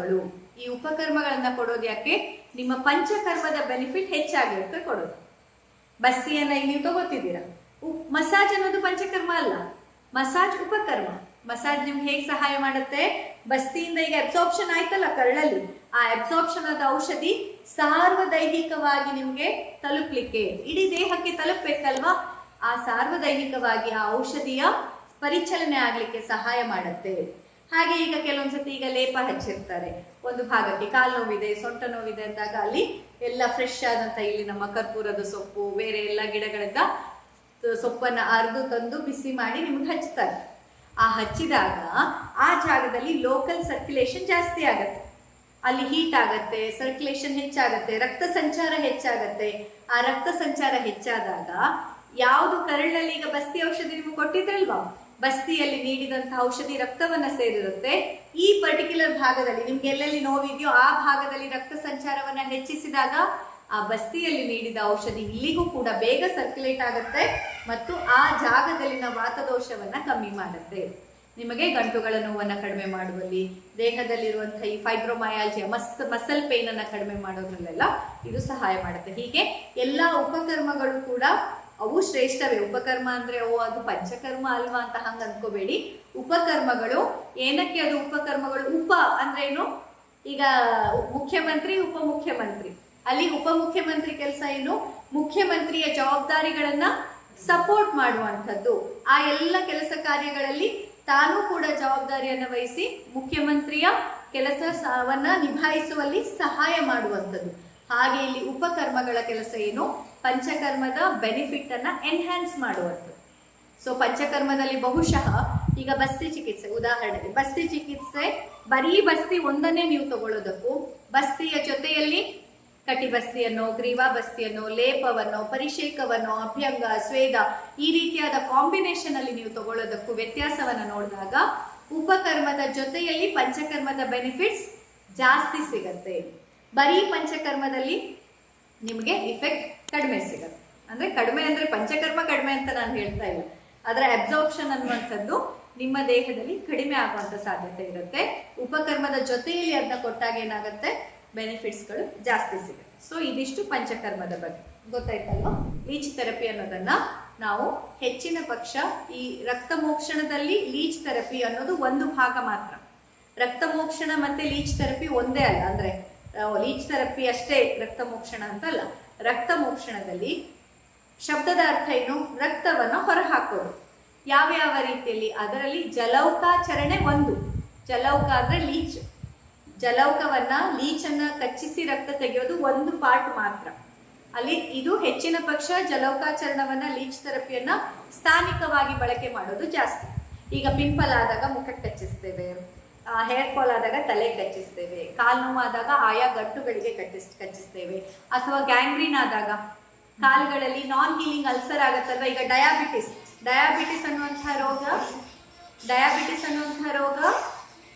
ಉಪಕರ್ಮಗಳು. ಈ ಉಪಕರ್ಮಗಳನ್ನ ಕೊಡೋದು ಯಾಕೆ? ನಿಮ್ಮ ಪಂಚಕರ್ಮದ ಬೆನಿಫಿಟ್ ಹೆಚ್ಚಾಗಿರುತ್ತೆ ಕೊಡೋದು. ಬಸ್ಸಿಯನ್ನ ಇಲ್ಲಿ ನೀವು ತಗೋತಿದ್ದೀರಾ? ಮಸಾಜ್ ಅನ್ನೋದು ಪಂಚಕರ್ಮ ಅಲ್ಲ. ಮಸಾಜ್ ಉಪಕರ್ಮ. ಮಸಾಜ್ ನಿಮ್ಗೆ ಹೇಗೆ ಸಹಾಯ ಮಾಡುತ್ತೆ? ಬಸ್ತಿಯಿಂದ ಈಗ ಅಬ್ಸಾರ್ಪ್ಷನ್ ಆಯ್ತಲ್ಲ ಕರಳಲ್ಲಿ. ಆ ಅಬ್ಸಾರ್ಪ್ಷನ್ ಆದ ಔಷಧಿ ಸಾರ್ವದೈಹಿಕವಾಗಿ ನಿಮ್ಗೆ ತಲುಪ್ಲಿಕ್ಕೆ, ಇಡೀ ದೇಹಕ್ಕೆ ತಲುಪಬೇಕಲ್ವಾ? ಆ ಸಾರ್ವದೈಹಿಕವಾಗಿ ಆ ಔಷಧಿಯ ಪರಿಚಲನೆ ಆಗ್ಲಿಕ್ಕೆ ಸಹಾಯ ಮಾಡುತ್ತೆ. ಹಾಗೆ ಈಗ ಕೆಲವೊಂದ್ಸತಿ ಈಗ ಲೇಪ ಹಚ್ಚಿರ್ತಾರೆ. ಒಂದು ಭಾಗಕ್ಕೆ ಕಾಲು ನೋವಿದೆ, ಸೊಂಟ ನೋವಿದೆ ಅಂದಾಗ ಅಲ್ಲಿ ಎಲ್ಲ ಫ್ರೆಶ್ ಆದಂತ ಇಲ್ಲಿ ನಮ್ಮ ಕರ್ಪೂರದ ಸೊಪ್ಪು, ಬೇರೆ ಎಲ್ಲ ಗಿಡಗಳಿಂದ ಸೊಪ್ಪನ್ನ ಅರ್ದು ತಂದು ಬಿಸಿ ಮಾಡಿ ನಿಮ್ಗೆ ಹಚ್ತಾರೆ ಆ ಹಚ್ಚಿದಾಗ ಆ ಜಾಗದಲ್ಲಿ ಲೋಕಲ್ ಸರ್ಕ್ಯುಲೇಷನ್ ಜಾಸ್ತಿ ಆಗುತ್ತೆ. ಅಲ್ಲಿ ಹೀಟ್ ಆಗತ್ತೆ ಸರ್ಕ್ಯುಲೇಷನ್ ಹೆಚ್ಚಾಗತ್ತೆ, ರಕ್ತ ಸಂಚಾರ ಹೆಚ್ಚಾಗತ್ತೆ. ಆ ರಕ್ತ ಸಂಚಾರ ಹೆಚ್ಚಾದಾಗ ಯಾವುದು ಕರಳಲ್ಲಿ ಈಗ ಬಸ್ತಿ ಔಷಧಿ ನಿಮಗೆ ಕೊಟ್ಟಿದ್ರಲ್ವಾ? ಬಸ್ತಿಯಲ್ಲಿ ನೀಡಿದಂತಹ ಔಷಧಿ ರಕ್ತವನ್ನ ಸೇರಿರುತ್ತೆ. ಈ ಪರ್ಟಿಕ್ಯುಲರ್ ಭಾಗದಲ್ಲಿ ನಿಮ್ಗೆ ಎಲ್ಲೆಲ್ಲಿ ನೋವಿದೆಯೋ ಆ ಭಾಗದಲ್ಲಿ ರಕ್ತ ಸಂಚಾರವನ್ನ ಹೆಚ್ಚಿಸಿದಾಗ ಆ ಬಸ್ತಿಯಲ್ಲಿ ನೀಡಿದ ಔಷಧಿ ಇಲ್ಲಿಗೂ ಕೂಡ ಬೇಗ ಸರ್ಕ್ಯುಲೇಟ್ ಆಗುತ್ತೆ ಮತ್ತು ಆ ಜಾಗದಲ್ಲಿನ ವಾತದೋಷವನ್ನ ಕಮ್ಮಿ ಮಾಡುತ್ತೆ. ನಿಮಗೆ ಗಂಟುಗಳ ನೋವನ್ನು ಕಡಿಮೆ ಮಾಡುವಲ್ಲಿ ದೇಹದಲ್ಲಿರುವಂತಹ ಈ ಫೈಬ್ರೋಮಯಾಲ್ಜಿಯ ಮಸ್ ಮಸಲ್ ಪೇನ್ ಅನ್ನ ಕಡಿಮೆ ಮಾಡೋದ್ರಲ್ಲೆಲ್ಲ ಇದು ಸಹಾಯ ಮಾಡುತ್ತೆ. ಹೀಗೆ ಎಲ್ಲ ಉಪಕರ್ಮಗಳು ಕೂಡ ಅವು ಶ್ರೇಷ್ಠವೇ. ಉಪಕರ್ಮ ಅಂದ್ರೆ, ಓ, ಅದು ಪಂಚಕರ್ಮ ಅಲ್ವಾ ಅಂತ ಹಂಗೆ ಅನ್ಕೋಬೇಡಿ. ಉಪಕರ್ಮಗಳು, ಏನಕ್ಕೆ ಅದು ಉಪಕರ್ಮಗಳು? ಉಪ ಅಂದ್ರೆ ಏನು? ಈಗ ಮುಖ್ಯಮಂತ್ರಿ, ಉಪಮುಖ್ಯಮಂತ್ರಿ. ಅಲ್ಲಿ ಉಪಮುಖ್ಯಮಂತ್ರಿ ಕೆಲಸ ಏನು? ಮುಖ್ಯಮಂತ್ರಿಯ ಜವಾಬ್ದಾರಿಗಳನ್ನ ಸಪೋರ್ಟ್ ಮಾಡುವಂಥದ್ದು. ಆ ಎಲ್ಲ ಕೆಲಸ ಕಾರ್ಯಗಳಲ್ಲಿ ತಾನು ಕೂಡ ಜವಾಬ್ದಾರಿಯನ್ನು ವಹಿಸಿ ಮುಖ್ಯಮಂತ್ರಿಯ ಕೆಲಸವನ್ನ ನಿಭಾಯಿಸುವಲ್ಲಿ ಸಹಾಯ ಮಾಡುವಂಥದ್ದು. ಹಾಗೆ ಇಲ್ಲಿ ಉಪಕರ್ಮಗಳ ಕೆಲಸ ಏನು? ಪಂಚಕರ್ಮದ ಬೆನಿಫಿಟ್ ಅನ್ನ ಎನ್ಹ್ಯಾನ್ಸ್ ಮಾಡುವಂಥದ್ದು. ಸೊ ಪಂಚಕರ್ಮದಲ್ಲಿ ಬಹುಶಃ ಈಗ ಬಸ್ತಿ ಚಿಕಿತ್ಸೆ, ಉದಾಹರಣೆಗೆ ಬಸ್ತಿ ಚಿಕಿತ್ಸೆ ಬರೀ ಬಸ್ತಿ ಒಂದನ್ನೇ ನೀವು ತಗೊಳ್ಳೋದಕ್ಕೂ ಬಸ್ತಿಯ ಜೊತೆಯಲ್ಲಿ ಕಟಿಬಸ್ತಿಯನ್ನು ಗ್ರೀವಾ ಬಸ್ತಿಯನ್ನು, ಲೇಪವನ್ನು, ಪರಿಷೇಕವನ್ನು, ಅಭ್ಯಂಗ, ಸ್ವೇದ ಈ ರೀತಿಯಾದ ಕಾಂಬಿನೇಷನ್ ಅಲ್ಲಿ ನೀವು ತಗೊಳ್ಳೋದಕ್ಕೂ ವ್ಯತ್ಯಾಸವನ್ನು ನೋಡಿದಾಗ ಉಪಕರ್ಮದ ಜೊತೆಯಲ್ಲಿ ಪಂಚಕರ್ಮದ ಬೆನಿಫಿಟ್ಸ್ ಜಾಸ್ತಿ ಸಿಗತ್ತೆ. ಬರೀ ಪಂಚಕರ್ಮದಲ್ಲಿ ನಿಮಗೆ ಇಫೆಕ್ಟ್ ಕಡಿಮೆ ಸಿಗುತ್ತೆ. ಅಂದ್ರೆ ಕಡಿಮೆ ಅಂದ್ರೆ ಪಂಚಕರ್ಮ ಕಡಿಮೆ ಅಂತ ನಾನು ಹೇಳ್ತಾ ಇಲ್ಲ ಅದರ ಅಬ್ಸಾರ್ಪ್ಷನ್ ಅನ್ನುವಂಥದ್ದು ನಿಮ್ಮ ದೇಹದಲ್ಲಿ ಕಡಿಮೆ ಆಗುವಂತ ಸಾಧ್ಯತೆ ಇರುತ್ತೆ. ಉಪಕರ್ಮದ ಜೊತೆಯಲ್ಲಿ ಅದನ್ನ ಕೊಟ್ಟಾಗ ಏನಾಗುತ್ತೆ? ಬೆನಿಫಿಟ್ಸ್ಗಳು ಜಾಸ್ತಿ ಸಿಗುತ್ತೆ. ಸೊ ಇದಿಷ್ಟು ಪಂಚಕರ್ಮದ ಬಗ್ಗೆ. ಗೊತ್ತಾಯ್ತಲ್ವಾ? ಲೀಚ್ ಥೆರಪಿ ಅನ್ನೋದನ್ನ ನಾವು ಹೆಚ್ಚಿನ ಪಕ್ಷ ಈ ರಕ್ತ ಮೋಕ್ಷಣದಲ್ಲಿ ಲೀಚ್ ಥೆರಪಿ ಅನ್ನೋದು ಒಂದು ಭಾಗ ಮಾತ್ರ. ರಕ್ತ ಮೋಕ್ಷಣ ಮತ್ತೆ ಲೀಚ್ ಥೆರಪಿ ಒಂದೇ ಅಲ್ಲ. ಅಂದ್ರೆ ಲೀಚ್ ಥೆರಪಿ ಅಷ್ಟೇ ರಕ್ತ ಮೋಕ್ಷಣ ಅಂತ ಅಲ್ಲ ರಕ್ತ ಮೋಕ್ಷಣದಲ್ಲಿ ಶಬ್ದದ ಅರ್ಥ ಏನು? ರಕ್ತವನ್ನು ಹೊರಹಾಕೋದು. ಯಾವ್ಯಾವ ಯಾವ ರೀತಿಯಲ್ಲಿ? ಅದರಲ್ಲಿ ಜಲೌಕಾಚರಣೆ ಒಂದು. ಜಲೌಕ ಅಂದರೆ ಲೀಚ್. ಜಲೌಕವನ್ನ ಲೀಚನ್ನು ಕಚ್ಚಿಸಿ ರಕ್ತ ತೆಗೆಯೋದು ಒಂದು ಪಾರ್ಟ್ ಮಾತ್ರ. ಅಲ್ಲಿ ಇದು ಹೆಚ್ಚಿನ ಪಕ್ಷ ಜಲೌಕಾಚರಣವನ್ನ, ಲೀಚ್ ಥೆರಪಿಯನ್ನ ಸ್ಥಾನಿಕವಾಗಿ ಬಳಕೆ ಮಾಡೋದು ಜಾಸ್ತಿ. ಈಗ ಪಿಂಪಲ್ ಆದಾಗ ಮುಖಕ್ಕೆ ಕಚ್ಚಿಸ್ತೇವೆ. ಹೇರ್ ಫಾಲ್ ಆದಾಗ ತಲೆ ಕಚ್ಚಿಸ್ತೇವೆ. ಕಾಲು ನೋವಾದಾಗ ಆಯಾ ಗಂಟುಗಳಿಗೆ ಕಟ್ಟಿಸ್ ಕಚ್ಚಿಸ್ತೇವೆ. ಅಥವಾ ಗ್ಯಾಂಗ್ರೀನ್ ಆದಾಗ ಕಾಲುಗಳಲ್ಲಿ ನಾನ್ ಹೀಲಿಂಗ್ ಅಲ್ಸರ್ ಆಗುತ್ತಲ್ವ? ಈಗ ಡಯಾಬಿಟಿಸ್ ಡಯಾಬಿಟಿಸ್ ಅನ್ನುವಂತಹ ರೋಗ ಡಯಾಬಿಟಿಸ್ ಅನ್ನುವಂತಹ ರೋಗ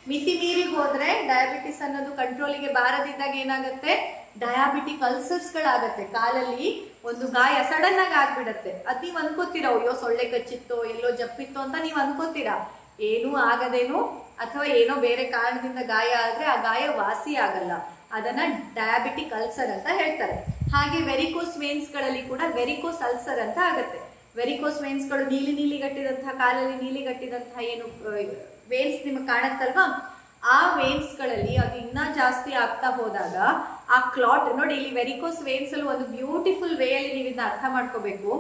ಮಿತಿ ಮೀರಿ ಹೋದ್ರೆ ಡಯಾಬಿಟಿಸ್ ಅನ್ನೋದು ಕಂಟ್ರೋಲಿಗೆ ಬಾರದಿದ್ದಾಗ ಏನಾಗುತ್ತೆ? ಡಯಾಬಿಟಿಕ್ ಅಲ್ಸರ್ಸ್ಗಳಾಗತ್ತೆ ಕಾಲಲ್ಲಿ ಒಂದು ಗಾಯ ಸಡನ್ ಆಗಿ ಆಗ್ಬಿಡತ್ತೆ. ಅದ್ ನೀವ್ ಅನ್ಕೋತೀರಾ, ಅಯ್ಯೋ ಸೊಳ್ಳೆ ಕಚ್ಚಿತ್ತೋ, ಎಲ್ಲೋ ಜಪ್ಪಿತ್ತೋ ಅಂತ ನೀವು ಅನ್ಕೋತೀರಾ. ಏನೂ ಆಗದೇನು ಅಥವಾ ಏನೋ ಬೇರೆ ಕಾರಣದಿಂದ ಗಾಯ ಆದ್ರೆ ಆ ಗಾಯ ವಾಸಿ ಆಗಲ್ಲ. ಅದನ್ನ ಡಯಾಬಿಟಿಕ್ ಅಲ್ಸರ್ ಅಂತ ಹೇಳ್ತಾರೆ. ಹಾಗೆ ವೆರಿಕೋಸ್ ವೇನ್ಸ್ಗಳಲ್ಲಿ ಕೂಡ ವೆರಿಕೋಸ್ ಅಲ್ಸರ್ ಅಂತ ಆಗುತ್ತೆ. ವೆರಿಕೋಸ್ ವೇನ್ಸ್ಗಳು ನೀಲಿ ನೀಲಿ ನೀಲಿಗಟ್ಟಿದಂತಹ ಕಾಲಲ್ಲಿ ನೀಲಿ ನೀಲಿಗಟ್ಟಿದಂತಹ ಏನು ವೇನ್ಸ್ ನಿಮಗೆ ಕಾಣತ್ತಲ್ವಾ? ಆ ವೇನ್ಸ್ಗಳಲ್ಲಿ ಅದು ಇನ್ನೂ ಜಾಸ್ತಿ ಆಗ್ತಾ ಹೋದಾಗ ಆ ಕ್ಲಾಟ್ ನೋಡಿ ಇಲ್ಲಿ ವೆರಿಕೋಸ್ ವೇನ್ಸ್ ಅಲ್ಲಿ ಒಂದು ಬ್ಯೂಟಿಫುಲ್ ವೇ ಅಲ್ಲಿ ನೀವು ಇದನ್ನ ಅರ್ಥ ಮಾಡ್ಕೋಬೇಕು.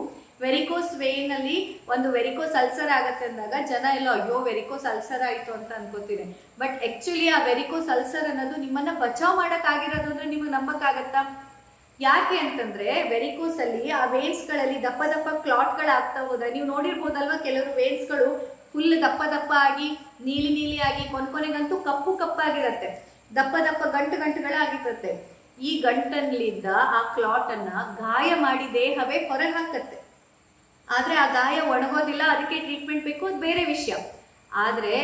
ವೆರಿಕೋಸ್ ವೇನ್ ಅಲ್ಲಿ ಒಂದು ವೆರಿಕೋಸ್ ಅಲ್ಸರ್ ಆಗತ್ತೆ ಅಂದಾಗ ಜನ ಎಲ್ಲ, ಅಯ್ಯೋ ವೆರಿಕೋಸ್ ಅಲ್ಸರ್ ಆಯ್ತು ಅಂತ ಅನ್ಕೋತೀರಿ. ಬಟ್ ಆಕ್ಚುಲಿ ಆ ವೆರಿಕೋಸ್ ಅಲ್ಸರ್ ಅನ್ನೋದು ನಿಮ್ಮನ್ನ ಬಚಾವ್ ಮಾಡಕ್ ಆಗಿರೋದು ಅಂದ್ರೆ ನಿಮಗೆ ನಂಬಕ್ಕಾಗತ್ತಾ? ಯಾಕೆ ಅಂತಂದ್ರೆ ವೆರಿಕೋಸ್ ಅಲ್ಲಿ ಆ ವೇನ್ಸ್ಗಳಲ್ಲಿ ದಪ್ಪ ದಪ್ಪ ಕ್ಲಾಟ್ ಆಗ್ತಾ ಹೋದ್ರೆ, ನೀವು ನೋಡಿರ್ಬೋದಲ್ವಾ ಕೆಲವರು ವೇನ್ಸ್ಗಳು ಫುಲ್ ದಪ್ಪ ದಪ್ಪ ಆಗಿ, ನೀಲಿ ನೀಲಿ ಆಗಿ ಕೊನೆಗಂತೂ ಕಪ್ಪು ಕಪ್ಪಾಗಿರತ್ತೆ. ದಪ್ಪ ದಪ್ಪ ಗಂಟು ಗಂಟುಗಳಾಗಿರುತ್ತೆ. ಈ ಗಂಟಲ್ಲಿದ್ದ ಆ ಕ್ಲಾಟ್ ಅನ್ನ ಗಾಯ ಮಾಡಿ ದೇಹವೇ ಹೊರ ಹಾಕತ್ತೆ ಆದ್ರೆ ಆ ಗಾಯ ಒಣಗೋದಿಲ್ಲ, ಅದಕ್ಕೆ ಟ್ರೀಟ್ಮೆಂಟ್ ಬೇಕು, ಅದು ಬೇರೆ ವಿಷಯ. ಆದರೆ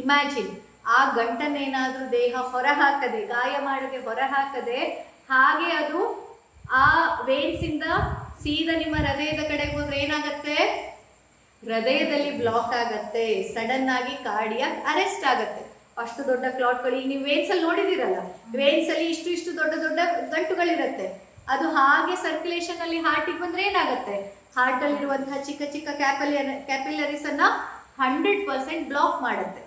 ಇಮ್ಯಾಜಿನ್ ಆ ಗಂಟನ್ನೇನಾದರೂ ದೇಹ ಹೊರ ಹಾಕದೆ ಗಾಯ ಮಾಡದೆ ಹೊರ ಹಾಕದೆ ಹಾಗೆ ಅದು ಆ ವೇನ್ಸಿಂದ ಸೀದಾ ನಿಮ್ಮ ಹೃದಯದ ಕಡೆಗೆ ಹೋದ್ರೆ ಏನಾಗತ್ತೆ? ಹೃದಯದಲ್ಲಿ ಬ್ಲಾಕ್ ಆಗತ್ತೆ ಸಡನ್ ಆಗಿ ಕಾರ್ಡಿಯಾಕ್ ಅರೆಸ್ಟ್ ಆಗತ್ತೆ. ಅಷ್ಟು ದೊಡ್ಡ ಕ್ಲಾಟ್ಗಳು ಈಗ ನೀವು ವೇನ್ಸಲ್ಲಿ ನೋಡಿದಿರಲ್ಲ ವೇನ್ಸಲ್ಲಿ ಇಷ್ಟು ಇಷ್ಟು ದೊಡ್ಡ ದೊಡ್ಡ ಗಂಟುಗಳಿರುತ್ತೆ. ಅದು ಹಾಗೆ ಸರ್ಕ್ಯುಲೇಷನ್ ಅಲ್ಲಿ ಹಾರ್ಟಿಗೆ ಬಂದ್ರೆ ಏನಾಗುತ್ತೆ? ಹಾರ್ಟ್ ಅಲ್ಲಿರುವಂತಹ ಚಿಕ್ಕ ಚಿಕ್ಕ ಕ್ಯಾಪಲಿಯರ್ ಕ್ಯಾಪಿಲರೀಸ್ ಅನ್ನ ಹಂಡ್ರೆಡ್ ಪರ್ಸೆಂಟ್ ಬ್ಲಾಕ್ ಮಾಡುತ್ತೆ.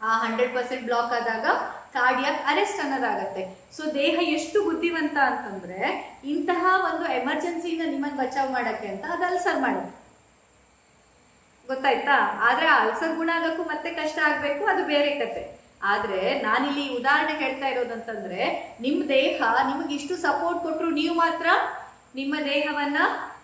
ಆ ಹಂಡ್ರೆಡ್ ಪರ್ಸೆಂಟ್ ಬ್ಲಾಕ್ ಆದಾಗ ಕಾರ್ಡಿಯಾಕ್ ಅರೆಸ್ಟ್ ಅನ್ನೋದಾಗತ್ತೆ. ಸೊ ದೇಹ ಎಷ್ಟು ಬುದ್ಧಿವಂತ ಅಂತಂದ್ರೆ ಇಂತಹ ಒಂದು ಎಮರ್ಜೆನ್ಸಿಯಿಂದ ನಿಮ್ಮನ್ನು ಬಚಾವ್ ಮಾಡಕ್ಕೆ ಅಂತ ಅದು ಅಲ್ಸರ್ ಮಾಡುತ್ತೆ. ಗೊತ್ತಾಯ್ತಾ? ಆದ್ರೆ ಅಲ್ಸರ್ ಗುಣ ಆಗೋಕ್ಕೂ ಮತ್ತೆ ಕಷ್ಟ ಆಗ್ಬೇಕು, ಅದು ಬೇರೆ ಕತೆ. ಆದ್ರೆ ನಾನಿಲ್ಲಿ ಉದಾಹರಣೆ ಹೇಳ್ತಾ ಇರೋದಂತಂದ್ರೆ ನಿಮ್ ದೇಹ ನಿಮಗೆ ಇಷ್ಟು ಸಪೋರ್ಟ್ ಕೊಟ್ರು ನೀವು ಮಾತ್ರ ನಿಮ್ಮ ದೇಹವನ್ನ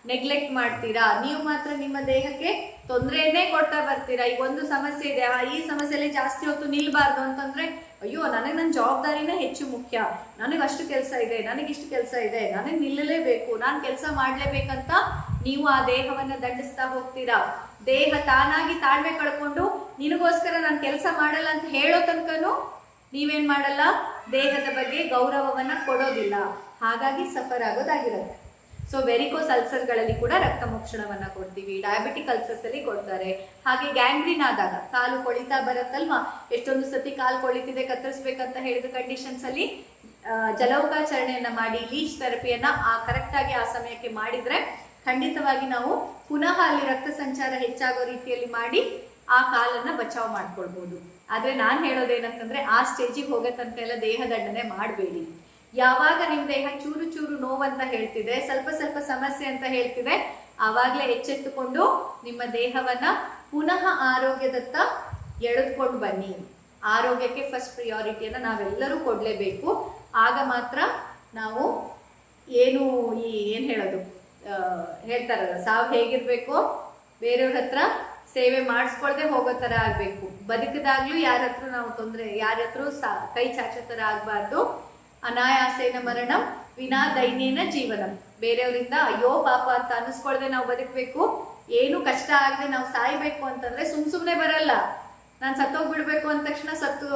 ನೆಗ್ಲೆಕ್ಟ್ ಮಾಡ್ತೀರಾ? ನೀವು ಮಾತ್ರ ನಿಮ್ಮ ದೇಹಕ್ಕೆ ತೊಂದರೆಯನ್ನೇ ಕೊಡ್ತಾ ಬರ್ತೀರಾ? ಈಗ ಒಂದು ಸಮಸ್ಯೆ ಇದೆ ಆ, ಈ ಸಮಸ್ಯೆಯಲ್ಲಿ ಜಾಸ್ತಿ ಹೊತ್ತು ನಿಲ್ಬಾರ್ದು ಅಂತಂದ್ರೆ ಅಯ್ಯೋ ನನಗೆ ನನ್ನ ಜವಾಬ್ದಾರಿನೇ ಹೆಚ್ಚು ಮುಖ್ಯ. ನನಗೆ ಅಷ್ಟು ಕೆಲಸ ಇದೆ ನನಗೆ ಇಷ್ಟು ಕೆಲಸ ಇದೆ ನನಗೆ ನಿಲ್ಲಲೇಬೇಕು ನಾನು ಕೆಲಸ ಮಾಡಲೇಬೇಕಂತ ನೀವು ಆ ದೇಹವನ್ನ ದಂಡಿಸ್ತಾ ಹೋಗ್ತೀರಾ? ದೇಹ ತಾನಾಗಿ ತಾಳ್ಮೆ ಕಳ್ಕೊಂಡು ನಿನಗೋಸ್ಕರ ನಾನು ಕೆಲಸ ಮಾಡಲ್ಲ ಅಂತ ಹೇಳೋ ತನಕನೂ ನೀವೇನ್ ಮಾಡಲ್ಲ? ದೇಹದ ಬಗ್ಗೆ ಗೌರವವನ್ನ ಕೊಡೋದಿಲ್ಲ. ಹಾಗಾಗಿ ಸಫರ್ ಆಗೋದಾಗಿರುತ್ತೆ. ಸೊ ವೆರಿಕೋಸ್ ಅಲ್ಸರ್ಗಳಲ್ಲಿ ಕೂಡ ರಕ್ತ ಮೋಕ್ಷಣವನ್ನ ಕೊಡ್ತೀವಿ. ಡಯಾಬಿಟಿಕ್ ಅಲ್ಸರ್ಸ್ ಅಲ್ಲಿ ಕೊಡ್ತಾರೆ. ಹಾಗೆ ಗ್ಯಾಂಗ್ರೀನ್ ಆದಾಗ, ಕಾಲು ಕೊಳಿತಾ ಬರುತ್ತಲ್ವಾ? ಎಷ್ಟೊಂದು ಸತಿ ಕಾಲು ಕೊಳಿತಿದೆ, ಕತ್ತರಿಸ್ಬೇಕಂತ ಹೇಳಿದ ಕಂಡೀಷನ್ಸ್ ಅಲ್ಲಿ ಜಲೌಕಾಚರಣೆಯನ್ನ ಮಾಡಿ ಲೀಚ್ ಥೆರಪಿಯನ್ನ ಆ ಕರೆಕ್ಟಾಗಿ ಆ ಸಮಯಕ್ಕೆ ಮಾಡಿದ್ರೆ ಖಂಡಿತವಾಗಿ ನಾವು ಪುನಃ ಅಲ್ಲಿ ರಕ್ತ ಸಂಚಾರ ಹೆಚ್ಚಾಗೋ ರೀತಿಯಲ್ಲಿ ಮಾಡಿ ಆ ಕಾಲನ್ನ ಬಚಾವ್ ಮಾಡ್ಕೊಳ್ಬಹುದು ಆದ್ರೆ ನಾನ್ ಹೇಳೋದೇನಂತಂದ್ರೆ ಆ ಸ್ಟೇಜಿಗೆ ಹೋಗೋ ತನಕ ಎಲ್ಲ ದೇಹ ದಂಡನೆ ಮಾಡಬೇಡಿ. ಯಾವಾಗ ನಿಮ್ ದೇಹ ಚೂರು ಚೂರು ನೋವಂತ ಹೇಳ್ತಿದೆ, ಸ್ವಲ್ಪ ಸ್ವಲ್ಪ ಸಮಸ್ಯೆ ಅಂತ ಹೇಳ್ತಿದೆ, ಆವಾಗಲೇ ಎಚ್ಚೆತ್ತುಕೊಂಡು ನಿಮ್ಮ ದೇಹವನ್ನ ಪುನಃ ಆರೋಗ್ಯದತ್ತ ಎಳೆದುಕೊಂಡು ಬನ್ನಿ. ಆರೋಗ್ಯಕ್ಕೆ ಫಸ್ಟ್ ಪ್ರಿಯಾರಿಟಿಯನ್ನ ನಾವೆಲ್ಲರೂ ಕೊಡ್ಲೇಬೇಕು. ಆಗ ಮಾತ್ರ ನಾವು ಏನು ಈ ಏನ್ ಹೇಳೋದು ಹೇಳ್ತಾರಲ್ಲ, ಸಾವು ಹೇಗಿರಬೇಕು ಬೇರೆಯವ್ರ ಹತ್ರ ಸೇವೆ ಮಾಡಿಸ್ಕೊಳ್ದೆ ಹೋಗೋ ತರ ಆಗ್ಬೇಕು. ಬದುಕದಾಗ್ಲೂ ಯಾರ ಹತ್ರ ನಾವು ತೊಂದರೆ, ಯಾರ ಸಾ, ಕೈ ಚಾಚೋ ಥರ ಆಗ್ಬಾರ್ದು. ಅನಾಯಾಸೇನ ಮರಣ, ವಿನಾ ದೈನ್ಯನ ಜೀವನ. ಬೇರೆಯವರಿಂದ ಅಯ್ಯೋ ಪಾಪ ಅಂತ ಅನಿಸ್ಕೊಳ್ದೆ ನಾವು ಬದುಕಬೇಕು. ಏನು ಕಷ್ಟ ಆಗದೆ ನಾವು ಸಾಯ್ಬೇಕು ಅಂತಂದ್ರೆ ಸುಮ್ ಸುಮ್ನೆ ಬರಲ್ಲ. ನಾನು ಸತ್ತೋಗ್ಬಿಡ್ಬೇಕು ಅಂದ ತಕ್ಷಣ ಸತ್ತು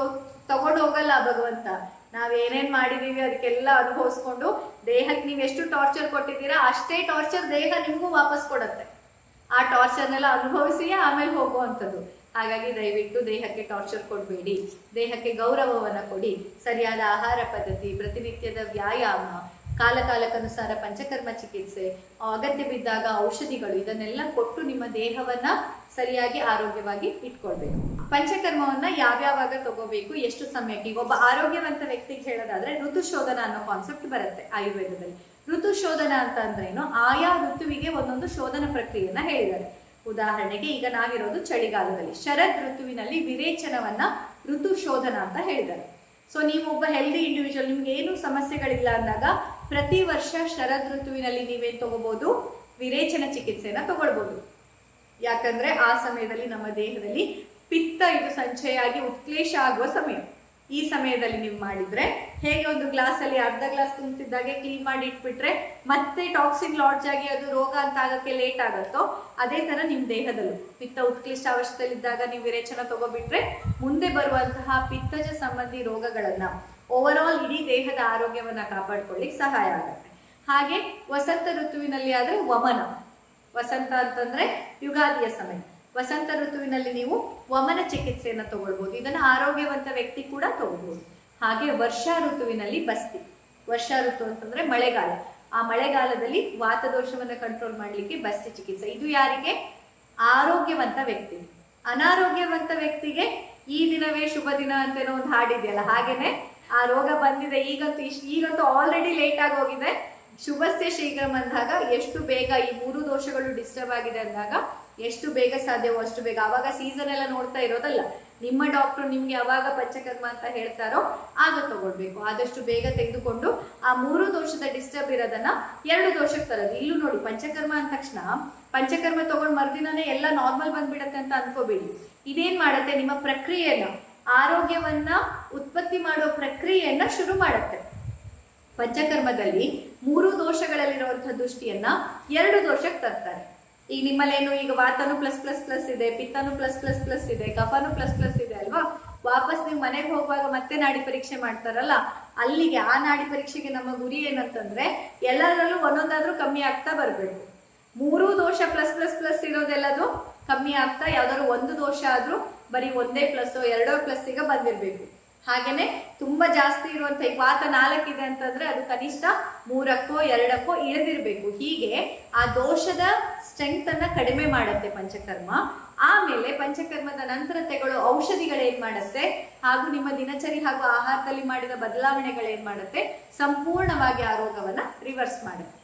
ತಗೊಂಡು ಹೋಗಲ್ಲ ಭಗವಂತ. ನಾವ್ ಏನೇನ್ ಮಾಡಿದೀವಿ ಅದಕ್ಕೆಲ್ಲ ಅನುಭವಿಸ್ಕೊಂಡು ದೇಹಕ್ಕೆ ನೀವು ಎಷ್ಟು ಟಾರ್ಚರ್ ಕೊಟ್ಟಿದ್ದೀರಾ ಅಷ್ಟೇ ಟಾರ್ಚರ್ ದೇಹ ನಿಮಗೂ ವಾಪಸ್ ಕೊಡುತ್ತೆ. ಆ ಟಾರ್ಚರ್ನೆಲ್ಲ ಅನುಭವಿಸಿಯೇ ಆಮೇಲೆ ಹೋಗುವಂಥದ್ದು. ಹಾಗಾಗಿ ದಯವಿಟ್ಟು ದೇಹಕ್ಕೆ ಟಾರ್ಚರ್ ಕೊಡಬೇಡಿ. ದೇಹಕ್ಕೆ ಗೌರವವನ್ನ ಕೊಡಿ. ಸರಿಯಾದ ಆಹಾರ ಪದ್ಧತಿ, ಪ್ರತಿನಿತ್ಯದ ವ್ಯಾಯಾಮ, ಕಾಲಕಾಲಕ್ಕನುಸಾರ ಪಂಚಕರ್ಮ ಚಿಕಿತ್ಸೆ, ಅಗತ್ಯ ಬಿದ್ದಾಗ ಔಷಧಿಗಳು, ಇದನ್ನೆಲ್ಲ ಕೊಟ್ಟು ನಿಮ್ಮ ದೇಹವನ್ನ ಸರಿಯಾಗಿ ಆರೋಗ್ಯವಾಗಿ ಇಟ್ಕೊಳ್ಬೇಕು. ಪಂಚಕರ್ಮವನ್ನ ಯಾವ್ಯಾವಾಗ ತಗೋಬೇಕು, ಎಷ್ಟು ಸಮಯಕ್ಕೆ ಒಬ್ಬ ಆರೋಗ್ಯವಂತ ವ್ಯಕ್ತಿಗೆ ಹೇಳೋದಾದ್ರೆ ಋತುಶೋಧನ ಅನ್ನೋ ಕಾನ್ಸೆಪ್ಟ್ ಬರುತ್ತೆ ಆಯುರ್ವೇದದಲ್ಲಿ. ಋತುಶೋಧನ ಅಂತ ಅಂದ್ರೇನು? ಆಯಾ ಋತುವಿಗೆ ಒಂದೊಂದು ಶೋಧನ ಪ್ರಕ್ರಿಯೆಯನ್ನ ಹೇಳಿದ್ದಾರೆ ಉದಾಹರಣೆಗೆ ಈಗ ನಾವಿರೋದು ಚಳಿಗಾಲದಲ್ಲಿ. ಶರದ್ ಋತುವಿನಲ್ಲಿ ವಿರೇಚನವನ್ನ ಋತು ಶೋಧನ ಅಂತ ಹೇಳಿದ್ದಾರೆ ಸೊ ನೀವು ಒಬ್ಬ ಹೆಲ್ದಿ ಇಂಡಿವಿಜುವಲ್ ನಿಮ್ಗೆ ಏನು ಸಮಸ್ಯೆಗಳಿಲ್ಲ ಅಂದಾಗ ಪ್ರತಿ ವರ್ಷ ಶರದ್ ಋತುವಿನಲ್ಲಿ ನೀವೇನ್ ತಗೋಬಹುದು ವಿರೇಚನ ಚಿಕಿತ್ಸೆಯನ್ನು ತಗೊಳ್ಬಹುದು ಯಾಕಂದ್ರೆ ಆ ಸಮಯದಲ್ಲಿ ನಮ್ಮ ದೇಹದಲ್ಲಿ ಪಿತ್ತ ಇದು ಸಂಚಯ ಆಗಿ ಉತ್ಕ್ಲೇಶ ಆಗುವ ಸಮಯ. ಈ ಸಮಯದಲ್ಲಿ ನೀವು ಮಾಡಿದ್ರೆ ಹೇಗೆ ಒಂದು ಗ್ಲಾಸ್ ಅಲ್ಲಿ ಅರ್ಧ ಗ್ಲಾಸ್ ತುಂಬ್ತಿದ್ದಾಗೆ ಕ್ಲೀನ್ ಮಾಡಿ ಇಟ್ಬಿಟ್ರೆ ಮತ್ತೆ ಟಾಕ್ಸಿನ್ ಲಾಡ್ಜ್ ಆಗಿ ಅದು ರೋಗ ಅಂತ ಆಗಕ್ಕೆ ಲೇಟ್ ಆಗುತ್ತೋ, ಅದೇ ತರ ನಿಮ್ ದೇಹದಲ್ಲೂ. ಪಿತ್ತ ಉತ್ಕೃಷ್ಟ ಅವಶ್ಯದಲ್ಲಿದ್ದಾಗ ನೀವು ವಿರೇಚನ ತಗೋಬಿಟ್ರೆ ಮುಂದೆ ಬರುವಂತಹ ಪಿತ್ತಜ ಸಂಬಂಧಿ ರೋಗಗಳನ್ನ ಓವರ್ ಆಲ್ ಇಡೀ ದೇಹದ ಆರೋಗ್ಯವನ್ನ ಕಾಪಾಡ್ಕೊಳ್ಳಿಕ್ ಸಹಾಯ ಆಗುತ್ತೆ. ಹಾಗೆ ವಸಂತ ಋತುವಿನಲ್ಲಿ ಆದ್ರೆ ವಮನ. ವಸಂತ ಅಂತಂದ್ರೆ ಯುಗಾದಿಯ ಸಮಯ. ವಸಂತ ಋತುವಿನಲ್ಲಿ ನೀವು ವಮನ ಚಿಕಿತ್ಸೆಯನ್ನು ತಗೊಳ್ಬೋದು. ಇದನ್ನು ಆರೋಗ್ಯವಂತ ವ್ಯಕ್ತಿ ಕೂಡ ತಗೋಬಹುದು ಹಾಗೆ ವರ್ಷಾ ಋತುವಿನಲ್ಲಿ ಬಸ್ತಿ. ವರ್ಷಾ ಋತು ಅಂತಂದ್ರೆ ಮಳೆಗಾಲ. ಆ ಮಳೆಗಾಲದಲ್ಲಿ ವಾತದೋಷವನ್ನು ಕಂಟ್ರೋಲ್ ಮಾಡ್ಲಿಕ್ಕೆ ಬಸ್ತಿ ಚಿಕಿತ್ಸೆ. ಇದು ಯಾರಿಗೆ? ಆರೋಗ್ಯವಂತ ವ್ಯಕ್ತಿ ಅನಾರೋಗ್ಯವಂತ ವ್ಯಕ್ತಿಗೆ ಈ ದಿನವೇ ಶುಭ ದಿನ ಅಂತೇನೋ ಒಂದು ಹಾಡಿದೆಯಲ್ಲ. ಹಾಗೇನೆ ಆ ರೋಗ ಬಂದಿದೆ, ಈಗಂತೂ ಇಷ್ಟು ಈಗಂತೂ ಆಲ್ರೆಡಿ ಲೇಟ್ ಆಗಿ ಹೋಗಿದೆ. ಶುಭಸ್ಯ ಶೀಘ್ರ ಬಂದಾಗ ಎಷ್ಟು ಬೇಗ ಈ ಮೂರು ದೋಷಗಳು ಡಿಸ್ಟರ್ಬ್ ಆಗಿದೆ ಅಂದಾಗ ಎಷ್ಟು ಬೇಗ ಸಾಧ್ಯವೋ ಅಷ್ಟು ಬೇಗ. ಅವಾಗ ಸೀಸನ್ ಎಲ್ಲ ನೋಡ್ತಾ ಇರೋದಲ್ಲ, ನಿಮ್ಮ ಡಾಕ್ಟರ್ ನಿಮ್ಗೆ ಯಾವಾಗ ಪಂಚಕರ್ಮ ಅಂತ ಹೇಳ್ತಾರೋ ಆಗ ತಗೊಳ್ಬೇಕು. ಆದಷ್ಟು ಬೇಗ ತೆಗೆದುಕೊಂಡು ಆ ಮೂರು ದೋಷದ ಡಿಸ್ಟರ್ಬ್ ಇರೋದನ್ನ ಎರಡು ದೋಷಕ್ಕೆ ತರೋದು. ಇಲ್ಲೂ ನೋಡಿ, ಪಂಚಕರ್ಮ ಅಂದ ತಕ್ಷಣ ಪಂಚಕರ್ಮ ತಗೊಂಡ್ ಮರ್ದಿನನೇ ಎಲ್ಲ ನಾರ್ಮಲ್ ಬಂದ್ಬಿಡತ್ತೆ ಅಂತ ಅನ್ಕೋಬೇಡಿ. ಇದೇನ್ ಮಾಡುತ್ತೆ? ನಿಮ್ಮ ಪ್ರಕ್ರಿಯೆಯನ್ನ, ಆರೋಗ್ಯವನ್ನ ಉತ್ಪತ್ತಿ ಮಾಡೋ ಪ್ರಕ್ರಿಯೆಯನ್ನ ಶುರು ಮಾಡುತ್ತೆ. ಪಂಚಕರ್ಮದಲ್ಲಿ ಮೂರು ದೋಷಗಳಲ್ಲಿರುವಂತಹ ದೃಷ್ಟಿಯನ್ನ ಎರಡು ದೋಷಕ್ಕೆ ತರ್ತಾರೆ. ಈಗ ನಿಮ್ಮಲ್ಲೇನು ಈಗ ವಾತನು ಪ್ಲಸ್ ಪ್ಲಸ್ ಪ್ಲಸ್ ಇದೆ, ಪಿತ್ತನು ಪ್ಲಸ್ ಪ್ಲಸ್ ಪ್ಲಸ್ ಇದೆ, ಕಫನು ಪ್ಲಸ್ ಪ್ಲಸ್ ಇದೆ ಅಲ್ವಾ? ವಾಪಸ್ ನೀವು ಮನೆಗೆ ಹೋಗುವಾಗ ಮತ್ತೆ ನಾಡಿ ಪರೀಕ್ಷೆ ಮಾಡ್ತಾರಲ್ಲ? ಅಲ್ಲಿಗೆ ಆ ನಾಡಿ ಪರೀಕ್ಷೆಗೆ ನಮ್ಮ ಗುರಿ ಏನಂತಂದ್ರೆ ಎಲ್ಲರಲ್ಲೂ ಒಂದೊಂದಾದ್ರೂ ಕಮ್ಮಿ ಆಗ್ತಾ ಬರಬೇಕು. ಮೂರು ದೋಷ ಪ್ಲಸ್ ಪ್ಲಸ್ ಪ್ಲಸ್ ಇರೋದೆಲ್ಲದು ಕಮ್ಮಿ ಆಗ್ತಾ ಯಾವ್ದಾದ್ರು ಒಂದು ದೋಷ ಆದ್ರೂ ಬರೀ ಒಂದೇ ಪ್ಲಸ್ ಎರಡೋ ಪ್ಲಸ್ ಈಗ ಬಂದಿರಬೇಕು. ಹಾಗೇನೆ ತುಂಬಾ ಜಾಸ್ತಿ ಇರುವಂತ ಈ ವಾತ ನಾಲ್ಕಿದೆ ಅಂತಂದ್ರೆ ಅದು ಕನಿಷ್ಠ ಮೂರಕ್ಕೋ, ಎರಡಕ್ಕೋ ಇಳಿದಿರ್ಬೇಕು. ಹೀಗೆ ಆ ದೋಷದ ಸ್ಟ್ರೆಂತ್ ಅನ್ನ ಕಡಿಮೆ ಮಾಡುತ್ತೆ ಪಂಚಕರ್ಮ. ಆಮೇಲೆ ಪಂಚಕರ್ಮದ ನಂತರ ತಗೊಳ್ಳೋ ಔಷಧಿಗಳೇನ್ ಮಾಡುತ್ತೆ? ಹಾಗೂ ನಿಮ್ಮ ದಿನಚರಿ ಹಾಗೂ ಆಹಾರದಲ್ಲಿ ಮಾಡಿದ ಬದಲಾವಣೆಗಳೇನ್ ಮಾಡುತ್ತೆ? ಸಂಪೂರ್ಣವಾಗಿ ಆ ರೋಗವನ್ನ ರಿವರ್ಸ್ ಮಾಡುತ್ತೆ.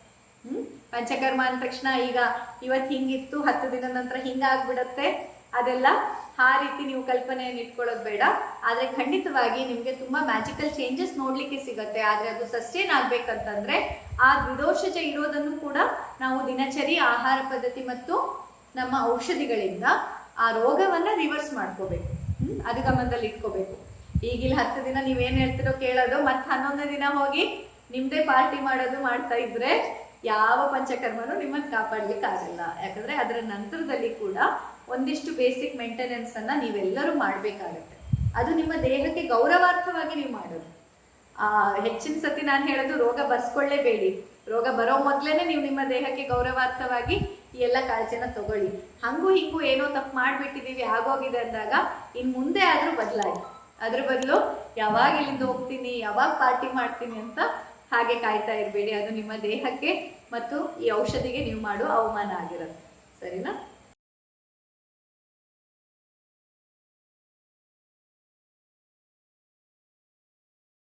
ಹ್ಮ್? ಪಂಚಕರ್ಮ ಅಂದ ತಕ್ಷಣ ಈಗ ಇವತ್ ಹಿಂಗಿತ್ತು, ಹತ್ತು ದಿನದ ನಂತರ ಹಿಂಗಾಗ್ಬಿಡತ್ತೆ. ಅದೆಲ್ಲ ಆ ರೀತಿ ನೀವು ಕಲ್ಪನೆಯನ್ನು ಇಟ್ಕೊಳ್ಳೋದು ಬೇಡ. ಆದರೆ ಖಂಡಿತವಾಗಿ ನಿಮಗೆ ತುಂಬಾ ಮ್ಯಾಜಿಕಲ್ ಚೇಂಜಸ್ ನೋಡಲಿಕ್ಕೆ ಸಿಗುತ್ತೆ. ಆದರೆ ಅದು ಸಸ್ಟೇನ್ ಆಗ್ಬೇಕಂತಂದ್ರೆ ಆ ದ್ವಿದೋಷಜ ಇರೋದನ್ನು ಕೂಡ ನಾವು ದಿನಚರಿ ಆಹಾರ ಪದ್ಧತಿ ಮತ್ತು ನಮ್ಮ ಔಷಧಿಗಳಿಂದ ಆ ರೋಗವನ್ನ ರಿವರ್ಸ್ ಮಾಡ್ಕೋಬೇಕು. ಅದು ಗಮನದಲ್ಲಿ ಇಟ್ಕೋಬೇಕು. ಈಗಿಲ್ಲ ಹತ್ತು ದಿನ ನೀವೇನು ಹೇಳ್ತಿರೋ ಕೇಳೋದು, ಮತ್ತೆ ಹನ್ನೊಂದು ದಿನ ಹೋಗಿ ನಿಮ್ದೇ ಪಾರ್ಟಿ ಮಾಡೋದು ಮಾಡ್ತಾ ಇದ್ರೆ ಯಾವ ಪಂಚಕರ್ಮನೂ ನಿಮ್ಮನ್ನು ಕಾಪಾಡ್ಲಿಕ್ಕೆ ಆಗಲ್ಲ ಯಾಕಂದ್ರೆ ಅದರ ನಂತರದಲ್ಲಿ ಕೂಡ ಒಂದಿಷ್ಟು ಬೇಸಿಕ್ ಮೇಂಟೆನೆನ್ಸ್ ಅನ್ನ ನೀವೆಲ್ಲರೂ ಮಾಡ್ಬೇಕಾಗತ್ತೆ. ಅದು ನಿಮ್ಮ ದೇಹಕ್ಕೆ ಗೌರವಾರ್ಥವಾಗಿ ನೀವು ಮಾಡೋದು. ಆ, ಹೆಚ್ಚಿನ ಸತಿ ನಾನು ಹೇಳೋದು ರೋಗ ಬರ್ಸ್ಕೊಳ್ಳೇಬೇಡಿ. ರೋಗ ಬರೋ ಮೊದ್ಲೇನೆ ನೀವು ನಿಮ್ಮ ದೇಹಕ್ಕೆ ಗೌರವಾರ್ಥವಾಗಿ ಈ ಎಲ್ಲ ಕಾಳಜಿನ ತಗೊಳ್ಳಿ. ಹಂಗೂ ಹಿಂಗೂ ಏನೋ ತಪ್ಪು ಮಾಡ್ಬಿಟ್ಟಿದೀವಿ, ಆಗೋಗಿದೆ ಅಂದಾಗ ಇನ್ ಮುಂದೆ ಆದ್ರೂ ಬದಲಾಗಿ. ಅದ್ರ ಬದಲು ಯಾವಾಗ ಇಲ್ಲಿಂದ ಹೋಗ್ತೀನಿ, ಯಾವಾಗ ಪಾರ್ಟಿ ಮಾಡ್ತೀನಿ ಅಂತ ಹಾಗೆ ಕಾಯ್ತಾ ಇರಬೇಡಿ. ಅದು ನಿಮ್ಮ ದೇಹಕ್ಕೆ ಮತ್ತು ಈ ಔಷಧಿಗೆ ನೀವು ಮಾಡೋ ಅವಮಾನ ಆಗಿರುತ್ತೆ. ಸರಿನಾ?